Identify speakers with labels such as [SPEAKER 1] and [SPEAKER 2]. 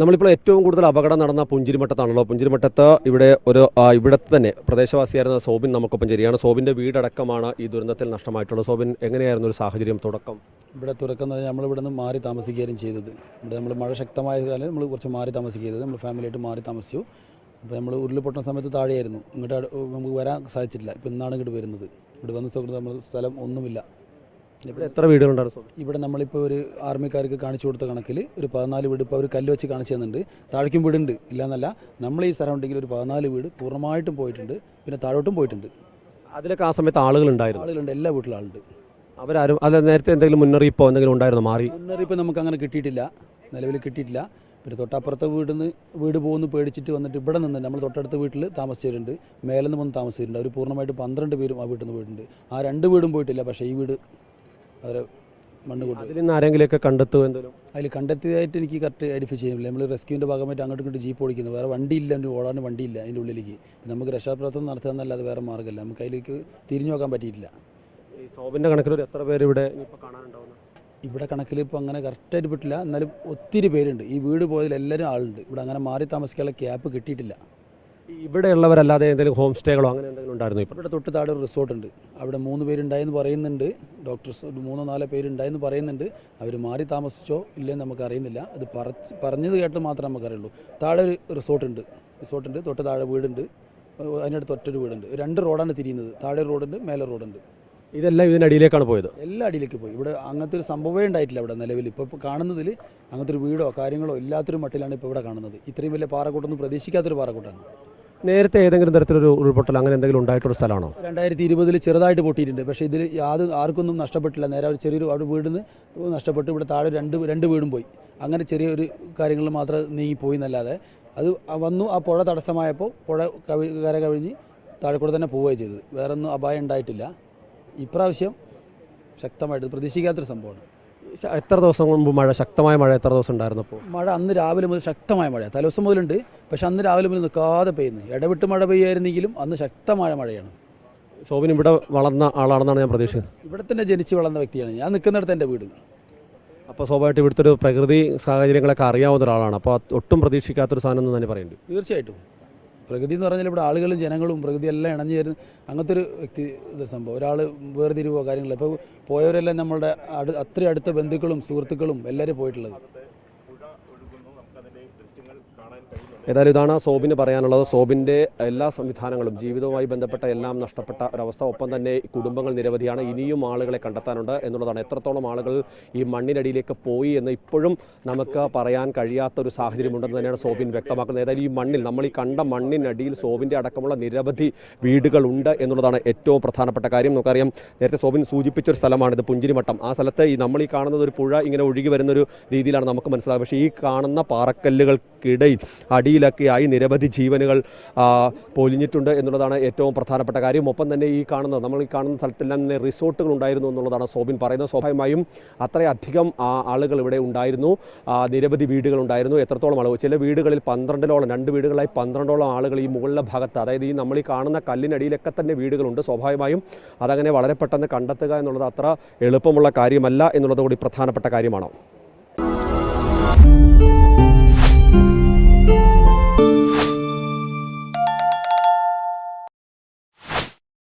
[SPEAKER 1] നമ്മളിപ്പോൾ ഏറ്റവും കൂടുതൽ അപകടം നടന്ന പുഞ്ചിരിമട്ടത്താണല്ലോ. പുഞ്ചിരിമട്ടത്ത് ഇവിടെ ഒരു ഇവിടത്തെ തന്നെ പ്രദേശവാസിയായിരുന്ന സോബിൻ നമുക്കൊപ്പം ശരിയാണ് സോബിന്റെ വീടടക്കമാണ് ഈ ദുരന്തത്തിൽ നഷ്ടമായിട്ടുള്ളത്. സോബിൻ എങ്ങനെയായിരുന്നു ഒരു സാഹചര്യം തുടക്കം?
[SPEAKER 2] ഇവിടെ തുറക്കുന്നത് നമ്മൾ ഇവിടെ നിന്ന് മാറി താമസിക്കുകയും ചെയ്തത്. ഇവിടെ നമ്മൾ മഴ ശക്തമായ കാലം നമ്മൾ കുറച്ച് മാറി താമസിക്കുകയത് നമ്മൾ ഫാമിലിയായിട്ട് മാറി താമസിച്ചു. അപ്പോൾ നമ്മൾ ഉരുൾപൊട്ടുന്ന സമയത്ത് താഴെയായിരുന്നു. ഇങ്ങോട്ട് നമുക്ക് വരാൻ സാധിച്ചിട്ടില്ല. ഇപ്പം ഇന്നാണ് ഇങ്ങോട്ട് വരുന്നത്. ഇവിടെ വന്ന സുഹൃത്ത് നമ്മൾ സ്ഥലം ഒന്നുമില്ല.
[SPEAKER 1] ഇവിടെ എത്ര വീടുകളുണ്ടായിരുന്നു
[SPEAKER 2] ഇവിടെ നമ്മളിപ്പോൾ ഒരു ആർമിക്കാർക്ക് കാണിച്ചു കൊടുത്ത കണക്കിൽ ഒരു പതിനാല് വീട് ഇപ്പോൾ അവർ കല്ല് വെച്ച് കാണിച്ചു തന്നിട്ടുണ്ട്. താഴേക്കും വീടുണ്ട് ഇല്ലയെന്നല്ല നമ്മൾ ഈ സറൗണ്ടിങ്ങിൽ ഒരു പതിനാല് വീട് പൂർണമായിട്ടും പോയിട്ടുണ്ട് പിന്നെ താഴോട്ടും പോയിട്ടുണ്ട്.
[SPEAKER 1] അതിലൊക്കെ ആ സമയത്ത് ആളുകളുണ്ടായിരുന്നു
[SPEAKER 2] ആളുകളുണ്ട് എല്ലാ വീട്ടിലും ആളുണ്ട്.
[SPEAKER 1] അവരാരും അല്ല നേരത്തെ എന്തെങ്കിലും മുന്നറിയിപ്പോ എന്തെങ്കിലും ഉണ്ടായിരുന്നു മാറി?
[SPEAKER 2] മുന്നറിയിപ്പ് നമുക്ക് അങ്ങനെ കിട്ടിയിട്ടില്ല നിലവിൽ കിട്ടിയിട്ടില്ല. പിന്നെ തൊട്ടപ്പുറത്തെ വീട്ടിൽ നിന്ന് വീട് പോകുന്നു പേടിച്ചിട്ട് വന്നിട്ട് ഇവിടെ നിന്ന് നമ്മൾ തൊട്ടടുത്ത വീട്ടിൽ താമസിച്ചിട്ടുണ്ട് മേലെ നിന്ന് വന്ന് താമസിച്ചിട്ടുണ്ട്. അവർ പൂർണമായിട്ട് പന്ത്രണ്ട് പേരും ആ വീട്ടിൽ നിന്ന് പോയിട്ടുണ്ട്. ആ രണ്ട് വീടും പോയിട്ടില്ല പക്ഷേ ഈ വീട് അവരെ മണ്ണ് കൊണ്ട്
[SPEAKER 1] അതിൽ നിന്ന് ആരെങ്കിലുമൊക്കെ കണ്ടെത്തുക എന്തെങ്കിലും?
[SPEAKER 2] അതിൽ കണ്ടെത്തിയതായിട്ട് എനിക്ക് കറക്റ്റ് ഐഡന്റിഫൈ ചെയ്യുന്നില്ല നമ്മൾ റെസ്ക്യൂവിന്റെ ഭാഗമായിട്ട് അങ്ങോട്ട് ഇങ്ങോട്ട് ജീപ്പ് ഓടിക്കുന്നത് വേറെ വണ്ടിയില്ല എന്റെ ഓടാൻ വണ്ടിയില്ല അതിന്റെ ഉള്ളിലേക്ക്. നമുക്ക് രക്ഷാപ്രവർത്തനം നടത്തുക എന്നല്ലാതെ വേറെ മാർഗമില്ല. നമുക്ക് അതിലേക്ക് തിരിഞ്ഞു നോക്കാൻ പറ്റിയിട്ടില്ല.
[SPEAKER 1] ഈ സോബിന്റെ കണക്കിൽ ഒരു എത്ര പേര് ഇവിടെ ഇപ്പോൾ കാണാനുണ്ടാവുന്നു?
[SPEAKER 2] ഇവിടെ കണക്കിൽ ഇപ്പോൾ അങ്ങനെ കറക്റ്റായിട്ട് പറ്റില്ല എന്നാലും ഒത്തിരി പേരുണ്ട്. ഈ വീട് പോയതിൽ എല്ലാവരും ആളുണ്ട്. ഇവിടെ അങ്ങനെ മാറി താമസിക്കാനുള്ള ക്യാപ്പ് കിട്ടിയിട്ടില്ല.
[SPEAKER 1] ഇവിടെയുള്ളവരല്ലാതെ എന്തെങ്കിലും ഹോം സ്റ്റേകളോ അങ്ങനെ എന്തെങ്കിലും ഉണ്ടായിരുന്നു ഇപ്പോൾ
[SPEAKER 2] ഇവിടെ തൊട്ട് താഴെ ഒരു റിസോർട്ട് ഉണ്ട്. അവിടെ മൂന്ന് പേരുണ്ടായെന്ന് പറയുന്നുണ്ട്. ഡോക്ടേഴ്സ് ഒരു മൂന്നോ നാലോ പേരുണ്ടായെന്ന് പറയുന്നുണ്ട്. അവർ മാറി താമസിച്ചോ ഇല്ലെന്ന് നമുക്ക് അറിയുന്നില്ല. അത് പറച്ച് പറഞ്ഞത് കേട്ട് മാത്രമേ നമുക്കറിയുള്ളൂ. താഴെ ഒരു റിസോർട്ടുണ്ട് റിസോർട്ടുണ്ട് തൊട്ട് താഴെ വീടുണ്ട്. അതിനടുത്ത് ഒറ്റൊരു വീടുണ്ട്. രണ്ട് റോഡാണ് തിരിയുന്നത്. താഴെ റോഡുണ്ട് മേലെ റോഡുണ്ട്
[SPEAKER 1] ഇതെല്ലാം ഇതിനടിയിലേക്കാണ് പോയത്?
[SPEAKER 2] എല്ലാ അടിയിലേക്ക് പോയി. ഇവിടെ അങ്ങനത്തെ ഒരു സംഭവമേ ഉണ്ടായിട്ടില്ല ഇവിടെ നിലവിൽ. ഇപ്പോൾ ഇപ്പോൾ കാണുന്നതിൽ അങ്ങനത്തെ ഒരു വീടോ കാര്യങ്ങളോ ഇല്ലാത്തൊരു മട്ടിലാണ് ഇപ്പോൾ ഇവിടെ കാണുന്നത്. ഇത്രയും വലിയ പാറക്കൂട്ടൊന്നും പ്രതീക്ഷിക്കാത്തൊരു പാറക്കൂട്ടാണ്.
[SPEAKER 1] നേരത്തെ ഏതെങ്കിലും തരത്തിലൊരു ഉരുൾപൊട്ടൽ അങ്ങനെ എന്തെങ്കിലും ഉണ്ടായിട്ടുള്ള സ്ഥലമാണോ?
[SPEAKER 2] രണ്ടായിരത്തി ഇരുപതിൽ ചെറുതായിട്ട് പൊട്ടിയിട്ടുണ്ട്. പക്ഷേ ഇതിൽ യാതൊരു ആർക്കൊന്നും നഷ്ടപ്പെട്ടില്ല. നേരെ ഒരു ചെറിയൊരു അവിടെ വീടിന് നഷ്ടപ്പെട്ട്. ഇവിടെ താഴെ രണ്ട് രണ്ട് വീടും പോയി. അങ്ങനെ ചെറിയൊരു കാര്യങ്ങൾ മാത്രം നീങ്ങിപ്പോയി എന്നല്ലാതെ. അത് വന്നു ആ പുഴ തടസ്സമായപ്പോൾ പുഴ കവി കര കവിഞ്ഞ് താഴെ കൂടെ തന്നെ പോവുകയും ചെയ്തത്. വേറൊന്നും അപായം ഉണ്ടായിട്ടില്ല. ഇപ്രാവശ്യം ശക്തമായിട്ട് പ്രതീക്ഷിക്കാത്തൊരു സംഭവമാണ്.
[SPEAKER 1] എത്ര ദിവസം മുമ്പ് മഴ? ശക്തമായ മഴ എത്ര ദിവസം ഉണ്ടായിരുന്നു അപ്പോൾ?
[SPEAKER 2] മഴ അന്ന് രാവിലെ മുതൽ ശക്തമായ മഴ തലേദിവസം മുതലുണ്ട്. പക്ഷെ അന്ന് രാവിലെ മുതൽ നിൽക്കാതെ പെയ്യുന്നു. ഇടവിട്ട് മഴ പെയ്യായിരുന്നെങ്കിലും അന്ന് ശക്തമായ മഴയാണ്.
[SPEAKER 1] സോബിൻ ഇവിടെ വളർന്ന ആളാണെന്നാണ് ഞാൻ പ്രതീക്ഷിക്കുന്നത്.
[SPEAKER 2] ഇവിടെ തന്നെ ജനിച്ച് വളർന്ന വ്യക്തിയാണ്. ഞാൻ നിൽക്കുന്നിടത്ത് എന്റെ വീട്.
[SPEAKER 1] അപ്പോൾ സ്വാഭാവികമായിട്ട് ഇവിടുത്തെ ഒരു പ്രകൃതി സാഹചര്യങ്ങളൊക്കെ അറിയാവുന്ന ഒരാളാണ്. അപ്പോൾ ഒട്ടും പ്രതീക്ഷിക്കാത്തൊരു സാധനം എന്ന് തന്നെ പറയേണ്ടി
[SPEAKER 2] തീർച്ചയായിട്ടും. പ്രകൃതി എന്ന് പറഞ്ഞാൽ ഇവിടെ ആളുകളും ജനങ്ങളും പ്രകൃതി എല്ലാം ഇണഞ്ഞു ചേരുന്ന അങ്ങനത്തെ ഒരു വ്യക്തി സംഭവം. ഒരാൾ വേർതിരിവോ കാര്യങ്ങളോ. ഇപ്പോൾ പോയവരെല്ലാം നമ്മളുടെ അടു അത്രയും അടുത്ത ബന്ധുക്കളും സുഹൃത്തുക്കളും എല്ലാവരും പോയിട്ടുള്ളത്.
[SPEAKER 1] ഏതായാലും ഇതാണ് സോബിന് പറയാനുള്ളത്. സോബിന്റെ എല്ലാ സംവിധാനങ്ങളും ജീവിതവുമായി ബന്ധപ്പെട്ട എല്ലാം നഷ്ടപ്പെട്ട ഒരവസ്ഥ. ഒപ്പം തന്നെ കുടുംബങ്ങൾ നിരവധിയാണ്. ഇനിയും ആളുകളെ കണ്ടെത്താനുണ്ട് എന്നുള്ളതാണ്. എത്രത്തോളം ആളുകൾ ഈ മണ്ണിനടിയിലേക്ക് പോയി എന്ന് ഇപ്പോഴും നമുക്ക് പറയാൻ കഴിയാത്ത ഒരു സാഹചര്യമുണ്ടെന്ന് തന്നെയാണ് സോബിൻ വ്യക്തമാക്കുന്നത്. ഏതായാലും ഈ മണ്ണിൽ നമ്മൾ ഈ കണ്ട മണ്ണിനടിയിൽ സോബിന്റെ അടക്കമുള്ള നിരവധി വീടുകളുണ്ട് എന്നുള്ളതാണ് ഏറ്റവും പ്രധാനപ്പെട്ട കാര്യം. നമുക്കറിയാം നേരത്തെ സോബിൻ സൂചിപ്പിച്ചൊരു സ്ഥലമാണിത് പുഞ്ചിരിമട്ടം ആ സ്ഥലത്ത് ഈ നമ്മൾ ഈ കാണുന്നത് ഒരു പുഴ ഇങ്ങനെ ഒഴുകി വരുന്നൊരു രീതിയിലാണ് നമുക്ക് മനസ്സിലാകുക പക്ഷേ ഈ കാണുന്ന പാറക്കല്ലുകൾക്കിടയിൽ അടിയിലൊക്കെയായി നിരവധി ജീവനുകൾ പൊലിഞ്ഞിട്ടുണ്ട് എന്നുള്ളതാണ് ഏറ്റവും പ്രധാനപ്പെട്ട കാര്യം. ഒപ്പം തന്നെ ഈ കാണുന്നത് നമ്മൾ ഈ കാണുന്ന സ്ഥലത്തെല്ലാം തന്നെ റിസോർട്ടുകൾ ഉണ്ടായിരുന്നു എന്നുള്ളതാണ് സോബിൻ പറയുന്നത്. സ്വാഭാവികമായും അത്രയധികം ആളുകൾ ഇവിടെ ഉണ്ടായിരുന്നു. നിരവധി വീടുകൾ ഉണ്ടായിരുന്നു. എത്രത്തോളം ആളുകൾ ചില വീടുകളിൽ പന്ത്രണ്ടിലോളം രണ്ട് വീടുകളായി പന്ത്രണ്ടോളം ആളുകൾ ഈ മുകളിലെ ഭാഗത്ത് അതായത് ഈ നമ്മൾ ഈ കാണുന്ന കല്ലിനടിയിലൊക്കെ തന്നെ വീടുകളുണ്ട്. സ്വാഭാവികമായും അതങ്ങനെ വളരെ പെട്ടെന്ന് കണ്ടെത്തുക എന്നുള്ളത് അത്ര എളുപ്പമുള്ള കാര്യമല്ല എന്നുള്ളത് കൂടി പ്രധാനപ്പെട്ട കാര്യമാണ്.